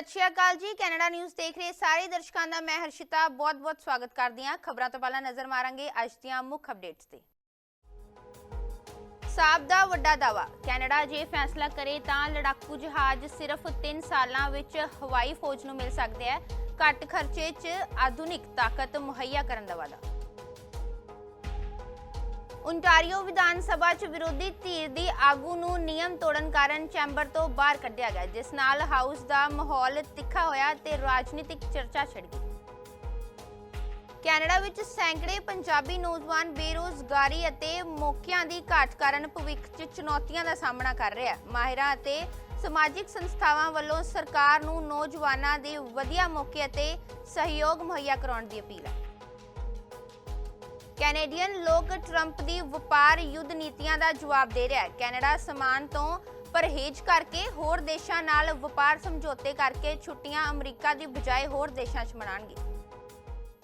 ਸਤਿ ਸ਼੍ਰੀ ਅਕਾਲ ਜੀ। Canada news ਦੇਖ ਰਹੇ ਸਾਰੇ ਦਰਸ਼ਕਾਂ ਦਾ ਮੈਂ ਹਰਸ਼ਿਤਾ ਬਹੁਤ-ਬਹੁਤ ਸਵਾਗਤ ਕਰਦੀ ਹਾਂ। ਖਬਰਾਂ ਤੋਂ ਪਹਿਲਾਂ ਨਜ਼ਰ ਮਾਰਾਂਗੇ ਅੱਜ ਦੀਆਂ ਮੁੱਖ ਅਪਡੇਟਸ ਤੇ। ਸਾਬ ਦਾ ਵੱਡਾ ਦਾਵਾ ਕੈਨੇਡਾ ਜੇ ਫੈਸਲਾ ਕਰੇ ਤਾਂ ਲੜਾਕੂ ਜਹਾਜ਼ ਸਿਰਫ 3 ਸਾਲਾਂ ਵਿੱਚ ਹਵਾਈ ਫੌਜ ਨੂੰ ਮਿਲ ਸਕਦੇ ਹੈ। ਘੱਟ ਖਰਚੇ 'ਚ ਆਧੁਨਿਕ ਤਾਕਤ ਮੁਹੱਈਆ ਕਰਨ ਦਾ ਵਾਅਦਾ। ਉਨਟਾਰੀਓ ਵਿਧਾਨ ਸਭਾ 'ਚ ਵਿਰੋਧੀ ਧਿਰ ਦੀ ਆਗੂ ਨੂੰ ਨਿਯਮ ਤੋੜਨ ਕਾਰਨ ਚੈਂਬਰ ਤੋਂ ਬਾਹਰ ਕੱਢਿਆ ਗਿਆ, ਜਿਸ ਨਾਲ ਹਾਊਸ ਦਾ ਮਾਹੌਲ ਤਿੱਖਾ ਹੋਇਆ ਤੇ ਰਾਜਨੀਤਿਕ ਚਰਚਾ ਛਿੜ ਗਈ। ਕੈਨੇਡਾ ਵਿੱਚ ਸੈਂਕੜੇ ਪੰਜਾਬੀ ਨੌਜਵਾਨ ਬੇਰੋਜ਼ਗਾਰੀ ਅਤੇ ਮੌਕਿਆਂ ਦੀ ਘਾਟ ਕਾਰਨ ਭਵਿੱਖ 'ਚ ਚੁਣੌਤੀਆਂ ਦਾ ਸਾਹਮਣਾ ਕਰ ਰਿਹਾ ਹੈ। ਮਾਹਿਰਾਂ ਅਤੇ ਸਮਾਜਿਕ ਸੰਸਥਾਵਾਂ ਵੱਲੋਂ ਸਰਕਾਰ ਨੂੰ ਨੌਜਵਾਨਾਂ ਦੇ ਵਧੀਆ ਮੌਕੇ ਅਤੇ ਸਹਿਯੋਗ ਮੁਹੱਈਆ ਕਰਾਉਣ ਦੀ ਅਪੀਲ ਹੈ। ਕੈਨੇਡੀਅਨ ਲੋਕ ਟਰੰਪ ਦੀ ਵਪਾਰ ਯੁੱਧ ਨੀਤੀਆਂ ਦਾ ਜਵਾਬ ਦੇ ਰਿਹਾ ਹੈ। ਕੈਨੇਡਾ ਸਮਾਨ ਤੋਂ ਪਰਹੇਜ਼ ਕਰਕੇ ਹੋਰ ਦੇਸ਼ਾਂ ਨਾਲ ਵਪਾਰ ਸਮਝੌਤੇ ਕਰਕੇ ਛੁੱਟੀਆਂ ਅਮਰੀਕਾ ਦੀ ਬਜਾਏ ਹੋਰ ਦੇਸ਼ਾਂ 'ਚ ਮਨਾਉਣਗੇ।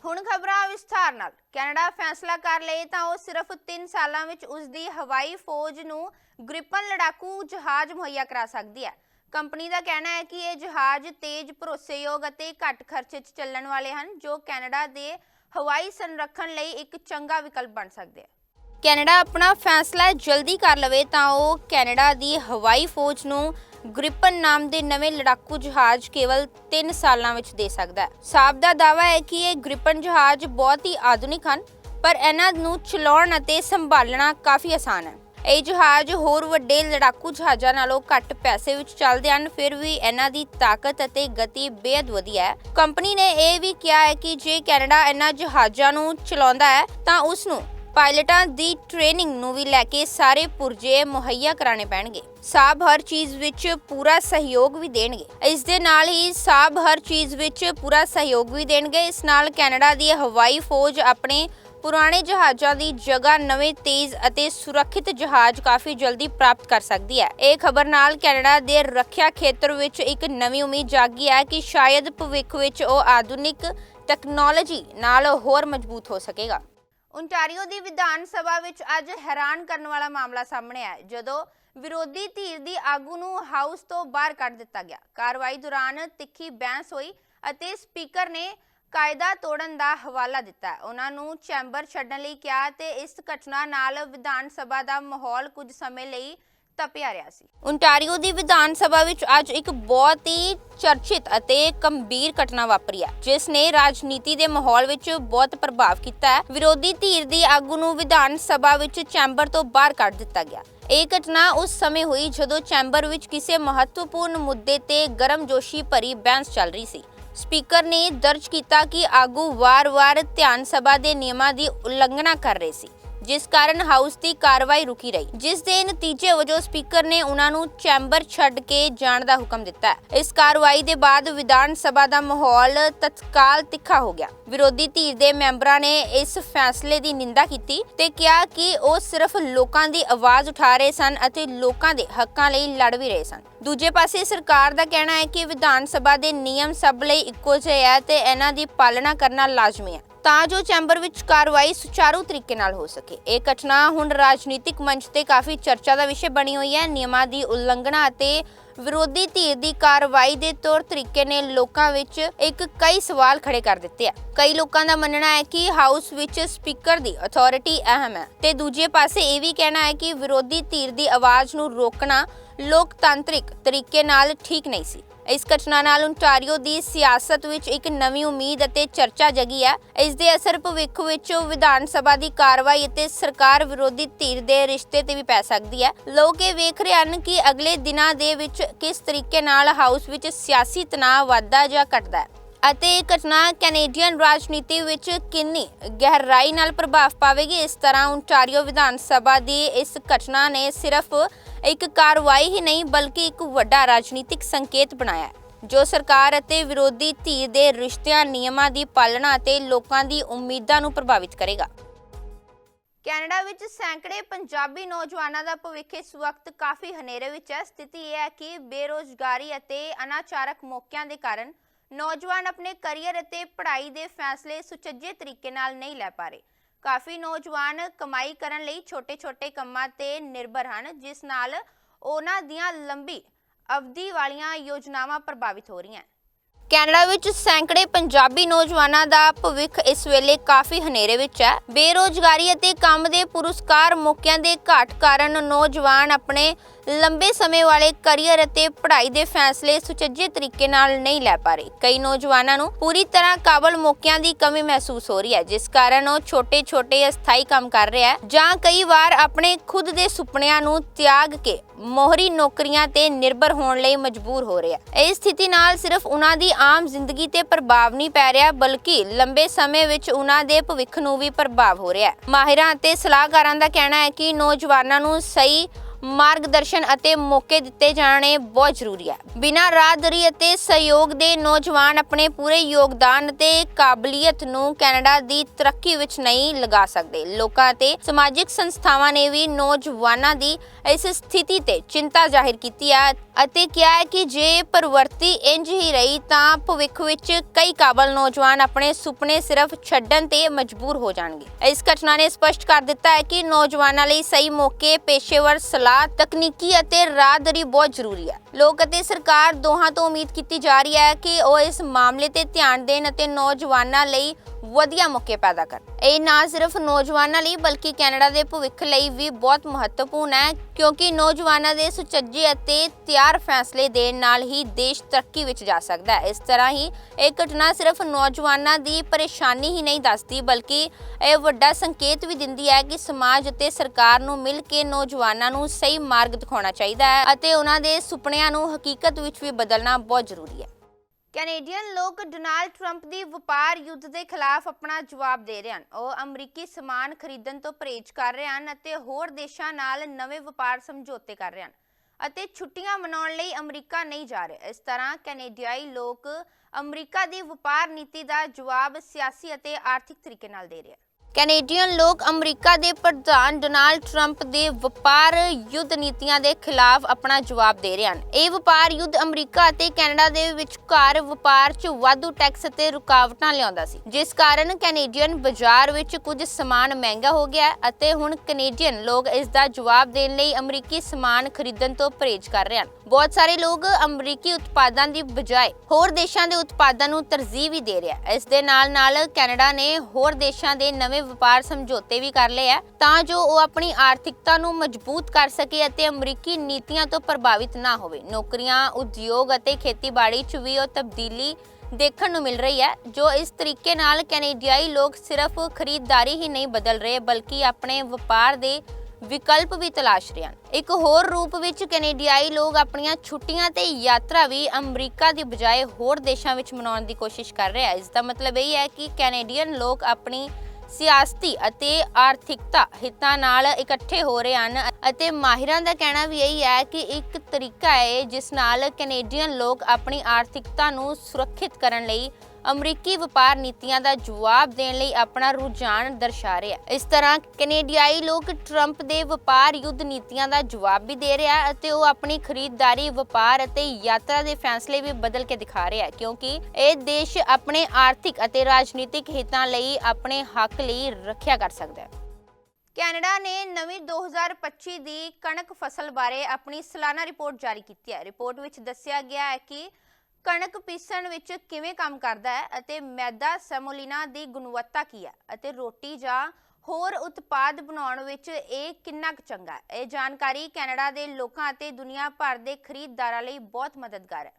ਹੁਣ ਖਬਰਾਂ ਵਿਸਥਾਰ ਨਾਲ। ਕੈਨੇਡਾ ਫੈਸਲਾ ਕਰ ਲਏ ਤਾਂ ਉਹ ਸਿਰਫ 3 ਸਾਲਾਂ ਵਿੱਚ ਉਸ ਦੀ ਹਵਾਈ ਫੌਜ ਨੂੰ ਗ੍ਰਿਪਨ ਲੜਾਕੂ ਜਹਾਜ਼ ਮੁਹੱਈਆ ਕਰਾ ਸਕਦੀ ਹੈ। ਕੰਪਨੀ ਦਾ ਕਹਿਣਾ ਹੈ ਕਿ ਇਹ ਜਹਾਜ਼ ਤੇਜ਼ ਭਰੋਸੇਯੋਗ ਅਤੇ ਘੱਟ ਖਰਚੇ 'ਚ ਚੱਲਣ ਵਾਲੇ ਹਨ, ਜੋ ਕੈਨੇਡਾ ਦੇ ਹਵਾਈ ਸੰਰਖਣ ਲਈ ਇੱਕ ਚੰਗਾ ਵਿਕਲਪ ਬਣ ਸਕਦੇ ਆ। ਕੈਨੇਡਾ ਆਪਣਾ ਫੈਸਲਾ ਜਲਦੀ ਕਰ ਲਵੇ ਤਾਂ ਉਹ ਕੈਨੇਡਾ ਦੀ ਹਵਾਈ ਫੌਜ ਨੂੰ ਗ੍ਰਿਪਨ ਨਾਮ ਦੇ ਨਵੇਂ ਲੜਾਕੂ ਜਹਾਜ਼ ਕੇਵਲ 3 ਸਾਲਾਂ ਵਿੱਚ ਦੇ ਸਕਦਾ ਹੈ। ਸਾਬ ਦਾ ਦਾਅਵਾ ਹੈ ਕਿ ਇਹ ਗ੍ਰਿਪਨ ਜਹਾਜ਼ ਬਹੁਤ ਹੀ ਆਧੁਨਿਕ ਹਨ, ਪਰ ਇਹਨਾਂ ਨੂੰ ਚਲਾਉਣ ਅਤੇ ਸੰਭਾਲਣਾ ਕਾਫੀ ਆਸਾਨ ਹੈ। ਇਹ ਜਹਾਜ਼ ਹੋਰ ਵੱਡੇ ਲੜਾਕੂ ਜਹਾਜ਼ਾਂ ਨਾਲੋਂ ਘੱਟ ਪੈਸੇ ਵਿੱਚ ਚੱਲਦੇ ਹਨ, ਫਿਰ ਵੀ ਇਹਨਾਂ ਦੀ ਤਾਕਤ ਅਤੇ ਗਤੀ ਬੇहद ਵਧੀਆ ਹੈ। ਕੰਪਨੀ ਨੇ ਇਹ ਵੀ ਕਿਹਾ ਹੈ ਕਿ ਜੇ ਕੈਨੇਡਾ ਇਹਨਾਂ ਜਹਾਜ਼ਾਂ ਨੂੰ ਚਲਾਉਂਦਾ ਹੈ, ਤਾਂ ਉਸ ਨੂੰ ਪਾਇਲਟਾਂ ਦੀ ਟ੍ਰੇਨਿੰਗ ਨੂੰ ਵੀ ਲੈ ਕੇ ਸਾਰੇ ਪੁਰਜੇ ਮੁਹੱਈਆ ਕਰਾਣੇ ਪੈਣਗੇ। ਸਾਬ ਹਰ ਚੀਜ਼ ਵਿੱਚ ਪੂਰਾ ਸਹਿਯੋਗ ਵੀ ਦੇਣਗੇ। ਇਸ ਦੇ ਨਾਲ ਹੀ ਸਾਬ ਹਰ ਚੀਜ਼ ਵਿੱਚ ਪੂਰਾ ਸਹਿਯੋਗ ਵੀ ਦੇਣਗੇ। ਇਸ ਨਾਲ ਕੈਨੇਡਾ ਦੀ ਹਵਾਈ ਫੌਜ ਆਪਣੇ ਪੁਰਾਣੇ ਜਹਾਜ਼ਾਂ ਦੀ ਜਗ੍ਹਾ ਨਵੇਂ ਤੇਜ਼ ਅਤੇ ਸੁਰੱਖਿਅਤ ਜਹਾਜ਼ ਕਾਫੀ ਜਲਦੀ ਪ੍ਰਾਪਤ ਕਰ ਸਕਦੀ ਹੈ। ਇਹ ਖਬਰ ਨਾਲ ਕੈਨੇਡਾ ਦੇ ਰੱਖਿਆ ਖੇਤਰ ਵਿੱਚ ਇੱਕ ਨਵੀਂ ਉਮੀਦ ਜਾਗੀ ਹੈ ਕਿ ਸ਼ਾਇਦ ਭਵਿੱਖ ਵਿੱਚ ਉਹ ਆਧੁਨਿਕ ਟੈਕਨੋਲੋਜੀ ਨਾਲ ਹੋਰ ਮਜ਼ਬੂਤ ਹੋ ਸਕੇਗਾ। ਓਨਟਾਰੀਓ ਦੀ ਵਿਧਾਨ ਸਭਾ ਵਿੱਚ ਅੱਜ ਹੈਰਾਨ ਕਰਨ ਵਾਲਾ ਮਾਮਲਾ ਸਾਹਮਣੇ ਆਇਆ, ਜਦੋਂ ਵਿਰੋਧੀ ਧਿਰ ਦੀ ਆਗੂ ਨੂੰ ਹਾਊਸ ਤੋਂ ਬਾਹਰ ਕੱਢ ਦਿੱਤਾ ਗਿਆ। ਕਾਰਵਾਈ ਦੌਰਾਨ ਤਿੱਖੀ ਬਹਿਸ ਹੋਈ ਅਤੇ ਸਪੀਕਰ ਨੇ ਕਾਇਦਾ ਤੋੜਨ ਦਾ ਹਵਾਲਾ ਦਿੱਤਾ ਉਹਨਾਂ ਨੂੰ ਚੈਂਬਰ ਛੱਡਣ ਲਈ ਕਿਹਾ ਤੇ ਇਸ ਘਟਨਾ ਨਾਲ ਵਿਧਾਨ ਸਭਾ ਦਾ ਮਾਹੌਲ ਕੁਝ ਸਮੇਂ ਲਈ ਤਪਿਆ ਰਿਹਾ ਸੀ। ਓਨਟਾਰੀਓ ਦੀ ਵਿਧਾਨ ਸਭਾ ਵਿੱਚ ਅੱਜ ਇੱਕ ਬਹੁਤ ਹੀ ਚਰਚਿਤ ਅਤੇ ਗੰਭੀਰ ਘਟਨਾ ਵਾਪਰੀ ਹੈ, ਜਿਸ ਨੇ ਰਾਜਨੀਤੀ ਦੇ ਮਾਹੌਲ ਵਿੱਚ ਬਹੁਤ ਪ੍ਰਭਾਵ ਕੀਤਾ ਹੈ। ਵਿਰੋਧੀ ਧਿਰ ਦੀ ਆਗੂ ਨੂੰ ਵਿਧਾਨ ਸਭਾ ਵਿੱਚ ਚੈਂਬਰ ਤੋਂ ਬਾਹਰ ਕੱਢ ਦਿੱਤਾ ਗਿਆ। ਇਹ ਘਟਨਾ ਉਸ ਸਮੇਂ ਹੋਈ ਜਦੋਂ ਚੈਂਬਰ ਵਿੱਚ ਕਿਸੇ ਮਹੱਤਵਪੂਰਨ ਮੁੱਦੇ ਤੇ ਗਰਮਜੋਸ਼ੀ ਭਰੀ ਬਹਿਸ ਚੱਲ ਰਹੀ ਸੀ। ਸਪੀਕਰ ਨੇ ਦਰਜ ਕੀਤਾ ਕਿ ਆਗੂ ਵਾਰ-ਵਾਰ ਧਿਆਨ ਸਭਾ ਦੇ ਨਿਯਮਾਂ ਦੀ ਉਲੰਘਣਾ ਕਰ ਰਹੇ ਸੀ। ਜਿਸ ਕਾਰਨ ਹਾਊਸ ਦੀ ਕਾਰਵਾਈ ਰੁਕੀ ਰਹੀ। ਜਿਸ ਦੇ ਨਤੀਜੇ ਵਜੋਂ ਸਪੀਕਰ ਨੇ ਉਹਨਾਂ ਨੂੰ ਚੈਂਬਰ ਛੱਡ ਕੇ ਜਾਣ ਦਾ ਹੁਕਮ ਦਿੱਤਾ ਇਸ ਕਾਰਵਾਈ ਦੇ ਬਾਅਦ ਵਿਧਾਨ ਸਭਾ ਦਾ ਮਾਹੌਲ ਤਤਕਾਲ ਤਿੱਖਾ ਹੋ ਗਿਆ। ਵਿਰੋਧੀ ਧਿਰ ਦੇ ਮੈਂਬਰਾਂ ਨੇ ਇਸ ਫੈਸਲੇ ਦੀ ਨਿੰਦਾ ਕੀਤੀ ਤੇ ਕਿਹਾ ਕਿ ਉਹ ਸਿਰਫ ਲੋਕਾਂ ਦੀ ਆਵਾਜ਼ ਉਠਾ ਰਹੇ ਸਨ ਅਤੇ ਲੋਕਾਂ ਦੇ ਹੱਕਾਂ ਲਈ ਲੜ ਵੀ ਰਹੇ ਸਨ। ਦੂਜੇ ਪਾਸੇ ਸਰਕਾਰ ਦਾ ਕਹਿਣਾ ਹੈ ਕਿ ਵਿਧਾਨ ਸਭਾ ਦੇ ਨਿਯਮ ਸਭ ਲਈ ਇੱਕੋ ਜਿਹੇ ਹੈ ਤੇ ਇਹਨਾਂ ਦੀ ਪਾਲਣਾ ਕਰਨਾ ਲਾਜ਼ਮੀ ਹੈ। ਤਾਂ ਜੋ ਚੈਂਬਰ ਵਿੱਚ ਕਾਰਵਾਈ ਸੁਚਾਰੂ ਤਰੀਕੇ ਨਾਲ ਹੋ ਸਕੇ। ਇਹ ਘਟਨਾ ਹੁਣ ਰਾਜਨੀਤਿਕ ਮੰਚ ਤੇ ਕਾਫੀ ਚਰਚਾ ਦਾ ਵਿਸ਼ੇ ਬਣੀ ਹੋਈ ਹੈ। ਨਿਯਮਾਂ ਦੀ ਉਲੰਘਣਾ ਅਤੇ ਵਿਰੋਧੀ ਧਿਰ ਦੀ ਕਾਰਵਾਈ ਦੇ ਤੌਰ ਤਰੀਕੇ ਨੇ ਲੋਕਾਂ ਵਿੱਚ ਇੱਕ ਕਈ ਸਵਾਲ ਖੜੇ ਕਰ ਦਿੱਤੇ ਆ। ਕਈ ਲੋਕਾਂ ਦਾ ਮੰਨਣਾ ਹੈ ਕਿ ਹਾਊਸ ਵਿੱਚ ਸਪੀਕਰ ਦੀ ਅਥਾਰਟੀ ਅਹਿਮ ਹੈ। ਤੇ ਦੂਜੇ ਪਾਸੇ ਇਹ ਵੀ ਕਹਿਣਾ ਹੈ ਕਿ ਵਿਰੋਧੀ ਧਿਰ ਦੀ ਆਵਾਜ਼ ਨੂੰ ਰੋਕਣਾ ਲੋਕਤਾਂਤਰਿਕ ਤਰੀਕੇ ਨਾਲ ਠੀਕ ਨਹੀਂ ਸੀ। ਇਸ ਘਟਨਾ ਨਾਲ ਓਨਟਾਰੀਓ ਦੀ ਸਿਆਸਤ ਵਿੱਚ ਇੱਕ ਨਵੀਂ ਉਮੀਦ ਅਤੇ ਚਰਚਾ ਜਗੀ ਹੈ। ਇਸ ਦੇ ਅਸਰ ਭਵਿੱਖ ਵਿੱਚ ਵਿਧਾਨ ਸਭਾ ਦੀ ਕਾਰਵਾਈ ਅਤੇ ਸਰਕਾਰ ਵਿਰੋਧੀ ਧਿਰ ਦੇ ਰਿਸ਼ਤੇ ਤੇ ਵੀ ਪੈ ਸਕਦੀ ਹੈ। ਲੋਕ ਇਹ ਵੇਖ ਰਹੇ ਹਨ ਕਿ ਅਗਲੇ ਦਿਨਾਂ ਦੇ ਵਿੱਚ ਕਿਸ ਤਰੀਕੇ ਨਾਲ ਹਾਊਸ ਵਿੱਚ ਸਿਆਸੀ ਤਣਾਅ ਵੱਧਦਾ ਜਾਂ ਘਟਦਾ ਹੈ। ਅਤੇ ਇਹ ਘਟਨਾ ਕੈਨੇਡੀਅਨ ਰਾਜਨੀਤੀ ਵਿੱਚ ਕਿੰਨੀ ਗਹਿਰਾਈ ਨਾਲ ਪ੍ਰਭਾਵ ਪਾਵੇਗੀ? ਇਸ ਤਰ੍ਹਾਂ ਓਨਟਾਰੀਓ ਵਿਧਾਨ ਸਭਾ ਦੀ ਇਸ ਘਟਨਾ ਨੇ ਸਿਰਫ ਇੱਕ ਕਾਰਵਾਈ ਹੀ ਨਹੀਂ, ਬਲਕਿ ਇੱਕ ਵੱਡਾ ਰਾਜਨੀਤਿਕ ਸੰਕੇਤ ਬਣਾਇਆ ਜੋ ਸਰਕਾਰ ਅਤੇ ਵਿਰੋਧੀ ਧਿਰ ਦੇ ਰਿਸ਼ਤਿਆਂ, ਨਿਯਮਾਂ ਦੀ ਪਾਲਣਾ ਅਤੇ ਲੋਕਾਂ ਦੀ ਉਮੀਦਾਂ ਨੂੰ ਪ੍ਰਭਾਵਿਤ ਕਰੇਗਾ। ਕੈਨੇਡਾ ਵਿੱਚ ਸੈਂਕੜੇ ਪੰਜਾਬੀ ਨੌਜਵਾਨਾਂ ਦਾ ਭਵਿੱਖ ਇਸ ਵਕਤ ਕਾਫੀ ਹਨੇਰੇ ਵਿੱਚ ਹੈ। ਸਥਿਤੀ ਇਹ ਹੈ ਕਿ ਬੇਰੋਜ਼ਗਾਰੀ ਅਤੇ ਅਨਾਚਾਰਕ ਮੌਕਿਆਂ ਦੇ ਕਾਰਨ ਨੌਜਵਾਨ ਆਪਣੇ ਕੈਰੀਅਰ ਅਤੇ ਪੜ੍ਹਾਈ ਦੇ ਫੈਸਲੇ ਸੁਚੱਜੇ ਤਰੀਕੇ ਨਾਲ ਨਹੀਂ ਲੈ ਪਾ ਰਹੇ। ਕਾਫੀ ਨੌਜਵਾਨ ਕਮਾਈ ਕਰਨ ਲਈ ਛੋਟੇ-ਛੋਟੇ ਕੰਮਾਂ ਤੇ ਨਿਰਭਰ ਹਨ, ਜਿਸ ਨਾਲ ਉਹਨਾਂ ਦੀਆਂ ਲੰਬੀ ਅਵਧੀ ਵਾਲੀਆਂ ਯੋਜਨਾਵਾਂ ਪ੍ਰਭਾਵਿਤ ਹੋ ਰਹੀਆਂ। ਕੈਨੇਡਾ ਵਿੱਚ ਸੈਂਕੜੇ ਪੰਜਾਬੀ ਨੌਜਵਾਨਾਂ ਦਾ ਭਵਿੱਖ ਇਸ ਵੇਲੇ ਕਾਫੀ ਹਨੇਰੇ ਵਿੱਚ ਹੈ। ਬੇਰੋਜ਼ਗਾਰੀ ਅਤੇ ਕੰਮ ਦੇ ਪੁਰਸਕਾਰ ਮੌਕਿਆਂ ਦੇ ਘਾਟ ਕਾਰਨ ਨੌਜਵਾਨ ਆਪਣੇ ਲੰਬੇ ਸਮੇਂ ਵਾਲੇ ਕੈਰੀਅਰ ਅਤੇ ਪੜ੍ਹਾਈ ਦੇ ਫੈਸਲੇ ਸੁਚੱਜੇ ਤਰੀਕੇ ਨਾਲ ਨਹੀਂ ਲੈ ਪਾ ਰਹੇ। ਕਈ ਨੌਜਵਾਨਾਂ ਨੂੰ ਪੂਰੀ ਤਰ੍ਹਾਂ ਕਾਬਲ ਮੌਕਿਆਂ ਦੀ ਕਮੀ ਮਹਿਸੂਸ ਹੋ ਰਹੀ ਹੈ, ਜਿਸ ਕਾਰਨ ਉਹ ਛੋਟੇ-ਛੋਟੇ ਅਸਥਾਈ ਕੰਮ ਕਰ ਰਿਹਾ ਹੈ ਜਾਂ ਕਈ ਵਾਰ ਆਪਣੇ ਖੁਦ ਦੇ ਸੁਪਨਿਆਂ ਨੂੰ ਤਿਆਗ ਕੇ ਮੋਹਰੀ ਨੌਕਰੀਆਂ ਤੇ ਨਿਰਭਰ ਹੋਣ ਲਈ ਮਜਬੂਰ ਹੋ ਰਿਹਾ ਹੈ। ਇਸ ਸਥਿਤੀ ਨਾਲ ਸਿਰਫ ਉਹਨਾਂ ਦੀ ਆਮ ਜ਼ਿੰਦਗੀ ਤੇ ਪ੍ਰਭਾਵ ਨਹੀਂ ਪੈ ਰਿਹਾ, ਬਲਕਿ ਲੰਬੇ ਸਮੇਂ ਵਿੱਚ ਉਹਨਾਂ ਦੇ ਭਵਿੱਖ ਨੂੰ ਵੀ ਪ੍ਰਭਾਵ ਹੋ ਰਿਹਾ ਹੈ। ਮਾਹਿਰਾਂ ਅਤੇ ਸਲਾਹਕਾਰਾਂ ਦਾ ਕਹਿਣਾ ਹੈ ਕਿ ਨੌਜਵਾਨਾਂ ਨੂੰ ਸਹੀ ਮਾਰਗਦਰਸ਼ਨ ਅਤੇ ਮੌਕੇ ਦਿੱਤੇ ਜਾਣੇ ਬਹੁਤ ਜ਼ਰੂਰੀ ਹੈ। ਬਿਨਾਂ ਰਾਹਦਰੀ ਅਤੇ ਸਹਿਯੋਗ ਦੇ ਨੌਜਵਾਨ ਆਪਣੇ ਪੂਰੇ ਯੋਗਦਾਨ ਅਤੇ ਕਾਬਲੀਅਤ ਨੂੰ ਕੈਨੇਡਾ ਦੀ ਤਰੱਕੀ ਵਿੱਚ ਨਹੀਂ ਲਗਾ ਸਕਦੇ। ਲੋਕਾਂ ਅਤੇ ਸਮਾਜਿਕ ਸੰਸਥਾਵਾਂ ਨੇ ਵੀ ਨੌਜਵਾਨਾਂ ਦੀ ਇਸ ਸਥਿਤੀ ਤੇ ਚਿੰਤਾ ਜ਼ਾਹਿਰ ਕੀਤੀ ਹੈ ਅਤੇ ਕਿਹਾ ਹੈ ਕਿ ਜੇ ਪ੍ਰਵਰਤੀ ਇੰਜ ਹੀ ਰਹੀ ਤਾਂ ਭਵਿੱਖ ਵਿੱਚ ਕਈ ਕਾਬਲ ਨੌਜਵਾਨ ਆਪਣੇ ਸੁਪਨੇ ਸਿਰਫ ਛੱਡਣ ਤੇ ਮਜਬੂਰ ਹੋ ਜਾਣਗੇ। ਇਸ ਘਟਨਾ ਨੇ ਸਪਸ਼ਟ ਕਰ ਦਿੱਤਾ ਹੈ ਕਿ ਨੌਜਵਾਨਾਂ ਲਈ ਸਹੀ ਮੌਕੇ, ਪੇਸ਼ੇਵਰ ਸਲਾਹ ਤਕਨੀਕੀ ਅਤੇ ਰਾਹਦਰੀ ਬਹੁਤ ਜ਼ਰੂਰੀ ਹੈ। ਲੋਕ ਅਤੇ ਸਰਕਾਰ ਦੋਹਾਂ ਤੋਂ ਉਮੀਦ ਕੀਤੀ ਜਾ ਰਹੀ ਹੈ ਕਿ ਉਹ ਇਸ ਮਾਮਲੇ ਤੇ ਧਿਆਨ ਦੇਣ ਅਤੇ ਨੌਜਵਾਨਾਂ ਲਈ ਵਧੀਆ ਮੌਕੇ ਪੈਦਾ ਕਰਨ। ਇਹ ਨਾ ਸਿਰਫ ਨੌਜਵਾਨਾਂ ਲਈ ਬਲਕਿ ਕੈਨੇਡਾ ਦੇ ਭਵਿੱਖ ਲਈ ਵੀ ਬਹੁਤ ਮਹੱਤਵਪੂਰਨ ਹੈ, ਕਿਉਂਕਿ ਨੌਜਵਾਨਾਂ ਦੇ ਸੁਚੱਜੇ ਅਤੇ ਤਿਆਰ ਫੈਸਲੇ ਦੇਣ ਨਾਲ ਹੀ ਦੇਸ਼ ਤਰੱਕੀ ਵਿੱਚ ਜਾ ਸਕਦਾ ਹੈ। ਇਸ ਤਰ੍ਹਾਂ ਹੀ ਇਹ ਘਟਨਾ ਸਿਰਫ ਨੌਜਵਾਨਾਂ ਦੀ ਪਰੇਸ਼ਾਨੀ ਹੀ ਨਹੀਂ ਦੱਸਦੀ, ਬਲਕਿ ਇਹ ਵੱਡਾ ਸੰਕੇਤ ਵੀ ਦਿੰਦੀ ਹੈ ਕਿ ਸਮਾਜ ਅਤੇ ਸਰਕਾਰ ਨੂੰ ਮਿਲ ਕੇ ਨੌਜਵਾਨਾਂ ਨੂੰ ਸਹੀ ਮਾਰਗ ਦਿਖਾਉਣਾ ਚਾਹੀਦਾ ਹੈ ਅਤੇ ਉਹਨਾਂ ਦੇ ਸੁਪਨਿਆਂ ਨੂੰ ਹਕੀਕਤ ਵਿੱਚ ਵੀ ਬਦਲਣਾ ਬਹੁਤ ਜ਼ਰੂਰੀ ਹੈ। ਕੈਨੇਡੀਅਨ ਲੋਕ ਡੋਨਾਲਡ ਟਰੰਪ ਦੀ ਵਪਾਰ ਯੁੱਧ ਦੇ ਖਿਲਾਫ ਆਪਣਾ ਜਵਾਬ ਦੇ ਰਹੇ ਹਨ। ਉਹ ਅਮਰੀਕੀ ਸਮਾਨ ਖਰੀਦਣ ਤੋਂ ਪਰਹੇਜ਼ ਕਰ ਰਹੇ ਹਨ ਅਤੇ ਹੋਰ ਦੇਸ਼ਾਂ ਨਾਲ ਨਵੇਂ ਵਪਾਰ ਸਮਝੌਤੇ ਕਰ ਰਹੇ ਹਨ ਅਤੇ ਛੁੱਟੀਆਂ ਮਨਾਉਣ ਲਈ ਅਮਰੀਕਾ ਨਹੀਂ ਜਾ ਰਹੇ। ਇਸ ਤਰ੍ਹਾਂ ਕੈਨੇਡੀਆਈ ਲੋਕ ਅਮਰੀਕਾ ਦੀ ਵਪਾਰ ਨੀਤੀ ਦਾ ਜਵਾਬ ਸਿਆਸੀ ਅਤੇ ਆਰਥਿਕ ਤਰੀਕੇ ਨਾਲ ਦੇ ਰਹੇ ਹਨ। ਕੈਨੇਡੀਅਨ ਲੋਕ ਅਮਰੀਕਾ ਦੇ ਪ੍ਰਧਾਨ ਡੋਨਾਲਡ ਟਰੰਪ ਦੇ ਵਪਾਰ ਯੁੱਧ ਨੀਤੀਆਂ ਦੇ ਖਿਲਾਫ ਆਪਣਾ ਜਵਾਬ ਦੇ ਰਹੇ ਹਨ। ਇਹ ਵਪਾਰ ਯੁੱਧ ਅਮਰੀਕਾ ਅਤੇ ਕੈਨੇਡਾ ਦੇ ਵਿਚਕਾਰ ਵਪਾਰ 'ਚ ਵਾਧੂ ਟੈਕਸ ਅਤੇ ਰੁਕਾਵਟਾਂ ਲਿਆਉਂਦਾ ਸੀ, ਜਿਸ ਕਾਰਨ ਕੈਨੇਡੀਅਨ ਬਾਜ਼ਾਰ ਵਿੱਚ ਕੁਝ ਸਮਾਨ ਮਹਿੰਗਾ ਹੋ ਗਿਆ ਅਤੇ ਹੁਣ ਕੈਨੇਡੀਅਨ ਲੋਕ ਇਸ ਦਾ ਜਵਾਬ ਦੇਣ ਲਈ ਅਮਰੀਕੀ ਸਮਾਨ ਖਰੀਦਣ ਤੋਂ ਪਰਹੇਜ਼ ਕਰ ਰਹੇ ਹਨ। ਬਹੁਤ ਸਾਰੇ ਲੋਕ ਅਮਰੀਕੀ ਉਤਪਾਦਾਂ ਦੀ ਬਜਾਏ ਹੋਰ ਦੇਸ਼ਾਂ ਦੇ ਉਤਪਾਦਾਂ ਨੂੰ ਤਰਜੀਹ ਵੀ ਦੇ ਰਿਹਾ ਇਸ ਦੇ ਨਾਲ ਨਾਲ ਕੈਨੇਡਾ ਨੇ ਹੋਰ ਦੇਸ਼ਾਂ ਦੇ ਨਵੇਂ ਵਪਾਰ ਸਮਝੌਤੇ ਵੀ ਕਰ ਲਏ ਆ ਤਾਂ ਜੋ ਉਹ ਆਪਣੀ ਆਰਥਿਕਤਾ ਨੂੰ ਮਜ਼ਬੂਤ ਕਰ ਸਕੇ ਅਤੇ ਅਮਰੀਕੀ ਨੀਤੀਆਂ ਤੋਂ ਪ੍ਰਭਾਵਿਤ ਨਾ ਹੋਵੇ। ਨੌਕਰੀਆਂ, ਉਦਯੋਗ ਅਤੇ ਖੇਤੀਬਾੜੀ 'ਚ ਵੀ ਉਹ ਤਬਦੀਲੀ ਦੇਖਣ ਨੂੰ ਮਿਲ ਰਹੀ ਹੈ, ਜੋ ਇਸ ਤਰੀਕੇ ਨਾਲ ਕੈਨੇਡੀਆਈ ਲੋਕ ਸਿਰਫ ਖਰੀਦਦਾਰੀ ਹੀ ਨਹੀਂ ਬਦਲ ਰਹੇ, ਬਲਕਿ ਆਪਣੇ ਵਪਾਰ ਦੇ ਵਿਕਲਪ ਵੀ ਤਲਾਸ਼ ਰਹੇ ਹਨ। ਇੱਕ ਹੋਰ ਰੂਪ ਵਿੱਚ ਕੈਨੇਡੀਆਈ ਲੋਕ ਆਪਣੀਆਂ ਛੁੱਟੀਆਂ ਤੇ ਯਾਤਰਾ ਵੀ ਅਮਰੀਕਾ ਦੀ ਬਜਾਏ ਹੋਰ ਦੇਸ਼ਾਂ ਵਿੱਚ ਮਨਾਉਣ ਦੀ ਕੋਸ਼ਿਸ਼ ਕਰ ਰਹੇ ਹਨ ਇਸ ਦਾ ਮਤਲਬ ਇਹ ਹੈ ਕਿ ਕੈਨੇਡੀਅਨ ਲੋਕ ਆਪਣੀ ਸਿਆਸਤੀ ਅਤੇ ਆਰਥਿਕਤਾ ਹਿੱਤਾਂ ਨਾਲ ਇਕੱਠੇ ਹੋ ਰਹੇ ਹਨ ਅਤੇ ਮਾਹਿਰਾਂ ਦਾ ਕਹਿਣਾ ਵੀ ਇਹੀ ਹੈ ਕਿ ਇੱਕ ਤਰੀਕਾ ਹੈ ਜਿਸ ਨਾਲ ਕੈਨੇਡੀਅਨ ਲੋਕ ਆਪਣੀ ਆਰਥਿਕਤਾ ਨੂੰ ਸੁਰੱਖਿਅਤ ਕਰਨ ਲਈ ਅਮਰੀਕੀ ਵਪਾਰ ਨੀਤੀਆਂ ਦਾ ਜਵਾਬ ਦੇਣ ਲਈ ਆਪਣਾ ਰੁਝਾਨ ਦਰਸਾ ਰਿਹਾ ਇਸ ਤਰ੍ਹਾਂ ਕੈਨੇਡੀਆਈ ਲੋਕ ਟਰੰਪ ਦੇ ਵਪਾਰ ਯੁੱਧ ਨੀਤੀਆਂ ਦਾ ਜਵਾਬ ਵੀ ਦੇ ਰਿਹਾ ਅਤੇ ਉਹ ਆਪਣੀ ਖਰੀਦਦਾਰੀ, ਵਪਾਰ ਅਤੇ ਯਾਤਰਾ ਦੇ ਫੈਸਲੇ ਵੀ ਬਦਲ ਕੇ ਦਿਖਾ ਰਿਹਾ ਕਿਉਂਕਿ ਇਹ ਦੇਸ਼ ਆਪਣੇ ਆਰਥਿਕ ਅਤੇ ਰਾਜਨੀਤਿਕ ਹਿੱਤਾਂ ਲਈ ਆਪਣੇ ਹੱਕ ਲਈ ਰੱਖਿਆ ਕਰ ਸਕਦਾ ਹੈ। ਕੈਨੇਡਾ ਨੇ ਨਵੀਂ 2025 ਦੀ ਕਣਕ ਫਸਲ ਬਾਰੇ ਆਪਣੀ ਸਾਲਾਨਾ ਰਿਪੋਰਟ ਜਾਰੀ ਕੀਤੀ ਹੈ। ਰਿਪੋਰਟ ਵਿੱਚ ਦੱਸਿਆ ਗਿਆ ਹੈ ਕਿ ਕਣਕ ਪੀਸਣ ਵਿੱਚ ਕਿਵੇਂ ਕੰਮ ਕਰਦਾ ਹੈ ਅਤੇ ਮੈਦਾ ਸੈਮੋਲੀਨਾ ਦੀ ਗੁਣਵੱਤਾ ਕੀ ਹੈ ਅਤੇ ਰੋਟੀ ਜਾਂ ਹੋਰ ਉਤਪਾਦ ਬਣਾਉਣ ਵਿੱਚ ਇਹ ਕਿੰਨਾ ਕੁ ਚੰਗਾ ਹੈ? ਇਹ ਜਾਣਕਾਰੀ ਕੈਨੇਡਾ ਦੇ ਲੋਕਾਂ ਅਤੇ ਦੁਨੀਆ ਭਰ ਦੇ ਖਰੀਦਦਾਰਾਂ ਲਈ ਬਹੁਤ ਮਦਦਗਾਰ ਹੈ।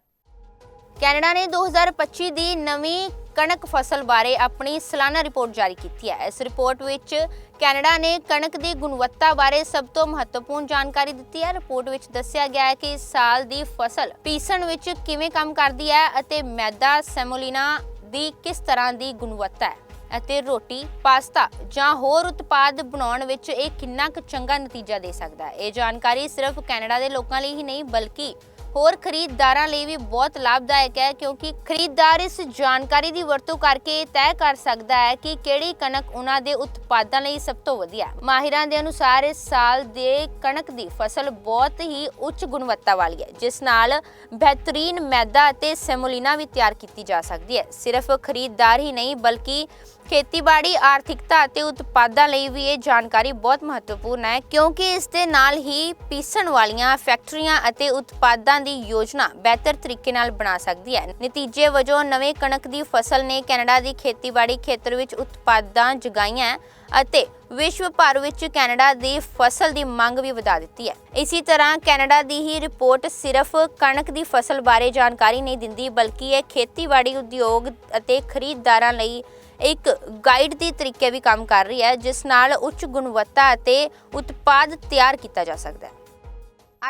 ਕੈਨੇਡਾ ਨੇ 2025 ਦੀ ਨਵੀਂ ਕਣਕ ਫਸਲ ਬਾਰੇ ਆਪਣੀ ਸਾਲਾਨਾ ਰਿਪੋਰਟ ਜਾਰੀ ਕੀਤੀ ਹੈ। ਇਸ ਰਿਪੋਰਟ ਵਿੱਚ ਕੈਨੇਡਾ ਨੇ ਕਣਕ ਦੀ ਗੁਣਵੱਤਾ ਬਾਰੇ ਸਭ ਤੋਂ ਮਹੱਤਵਪੂਰਨ ਜਾਣਕਾਰੀ ਦਿੱਤੀ ਹੈ। ਰਿਪੋਰਟ ਵਿੱਚ ਦੱਸਿਆ ਗਿਆ ਹੈ ਕਿ ਇਸ ਸਾਲ ਦੀ ਫਸਲ ਪੀਸਣ ਵਿੱਚ ਕਿਵੇਂ ਕੰਮ ਕਰਦੀ ਹੈ ਅਤੇ ਮੈਦਾ ਸੈਮੋਲੀਨਾ ਦੀ ਕਿਸ ਤਰ੍ਹਾਂ ਦੀ ਗੁਣਵੱਤਾ ਹੈ ਅਤੇ ਰੋਟੀ, ਪਾਸਤਾ ਜਾਂ ਹੋਰ ਉਤਪਾਦ ਬਣਾਉਣ ਵਿੱਚ ਇਹ ਕਿੰਨਾ ਕੁ ਚੰਗਾ ਨਤੀਜਾ ਦੇ ਸਕਦਾ ਹੈ। ਇਹ ਜਾਣਕਾਰੀ ਸਿਰਫ ਕੈਨੇਡਾ ਦੇ ਲੋਕਾਂ ਲਈ ਹੀ ਨਹੀਂ, ਬਲਕਿ ਹੋਰ ਖਰੀਦਦਾਰਾਂ ਲਈ ਵੀ ਬਹੁਤ ਲਾਭਦਾਇਕ ਹੈ, ਕਿਉਂਕਿ ਖਰੀਦਦਾਰ ਇਸ ਜਾਣਕਾਰੀ ਦੀ ਵਰਤੋਂ ਕਰਕੇ ਇਹ ਤੈਅ ਕਰ ਸਕਦਾ ਹੈ ਕਿ ਕਿਹੜੀ ਕਣਕ ਉਹਨਾਂ ਦੇ ਉਤਪਾਦਾਂ ਲਈ ਸਭ ਤੋਂ ਵਧੀਆ ਹੈ। ਮਾਹਿਰਾਂ ਦੇ ਅਨੁਸਾਰ ਇਸ ਸਾਲ ਦੇ ਕਣਕ ਦੀ ਫਸਲ ਬਹੁਤ ਹੀ ਉੱਚ ਗੁਣਵੱਤਾ ਵਾਲੀ ਹੈ, ਜਿਸ ਨਾਲ ਬਿਹਤਰੀਨ ਮੈਦਾ ਅਤੇ ਸੈਮੋਲੀਨਾ ਵੀ ਤਿਆਰ ਕੀਤੀ ਜਾ ਸਕਦੀ ਹੈ। ਸਿਰਫ ਖਰੀਦਦਾਰ ਹੀ ਨਹੀਂ, ਬਲਕਿ ਖੇਤੀਬਾੜੀ, ਆਰਥਿਕਤਾ ਅਤੇ ਉਤਪਾਦਾਂ ਲਈ ਵੀ ਇਹ ਜਾਣਕਾਰੀ ਬਹੁਤ ਮਹੱਤਵਪੂਰਨ ਹੈ, ਕਿਉਂਕਿ ਇਸ ਦੇ ਨਾਲ ਹੀ ਪੀਸਣ ਵਾਲੀਆਂ ਫੈਕਟਰੀਆਂ ਅਤੇ ਉਤਪਾਦਾਂ ਦੀ ਯੋਜਨਾ ਬਿਹਤਰ ਤਰੀਕੇ ਨਾਲ ਬਣਾ ਸਕਦੀ ਹੈ। ਨਤੀਜੇ ਵਜੋਂ ਨਵੇਂ ਕਣਕ ਦੀ ਫਸਲ ਨੇ ਕੈਨੇਡਾ ਦੀ ਖੇਤੀਬਾੜੀ ਖੇਤਰ ਵਿੱਚ ਉਤਪਾਦਾਂ ਜਗਾਈਆਂ ਅਤੇ ਵਿਸ਼ਵ ਭਰ ਵਿੱਚ ਕੈਨੇਡਾ ਦੀ ਫਸਲ ਦੀ ਮੰਗ ਵੀ ਵਧਾ ਦਿੱਤੀ ਹੈ। ਇਸੇ ਤਰ੍ਹਾਂ ਕੈਨੇਡਾ ਦੀ ਹੀ ਰਿਪੋਰਟ ਸਿਰਫ ਕਣਕ ਦੀ ਫਸਲ ਬਾਰੇ ਜਾਣਕਾਰੀ ਨਹੀਂ ਦਿੰਦੀ, ਬਲਕਿ ਇਹ ਖੇਤੀਬਾੜੀ ਉਦਯੋਗ ਅਤੇ ਖਰੀਦਦਾਰਾਂ ਲਈ ਇੱਕ ਗਾਈਡ ਦੀ ਤਰੀਕੇ ਵੀ ਕੰਮ ਕਰ ਰਹੀ ਹੈ, ਜਿਸ ਨਾਲ ਉੱਚ ਗੁਣਵੱਤਾ ਅਤੇ ਉਤਪਾਦ ਤਿਆਰ ਕੀਤਾ ਜਾ ਸਕਦਾ ਹੈ।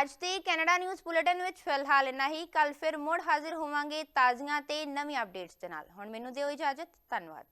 ਅੱਜ ਦੇ ਕੈਨੇਡਾ ਨਿਊਜ਼ ਬੁਲੇਟਿਨ ਵਿੱਚ ਫਿਲਹਾਲ ਇੰਨਾ ਹੀ। ਕੱਲ ਫਿਰ ਮੁੜ ਹਾਜ਼ਰ ਹੋਵਾਂਗੇ ਤਾਜ਼ੀਆਂ ਤੇ ਨਵੀਆਂ ਅਪਡੇਟਸ ਦੇ ਨਾਲ। ਹੁਣ ਮੈਨੂੰ ਦਿਓ ਇਜਾਜ਼ਤ। ਧੰਨਵਾਦ।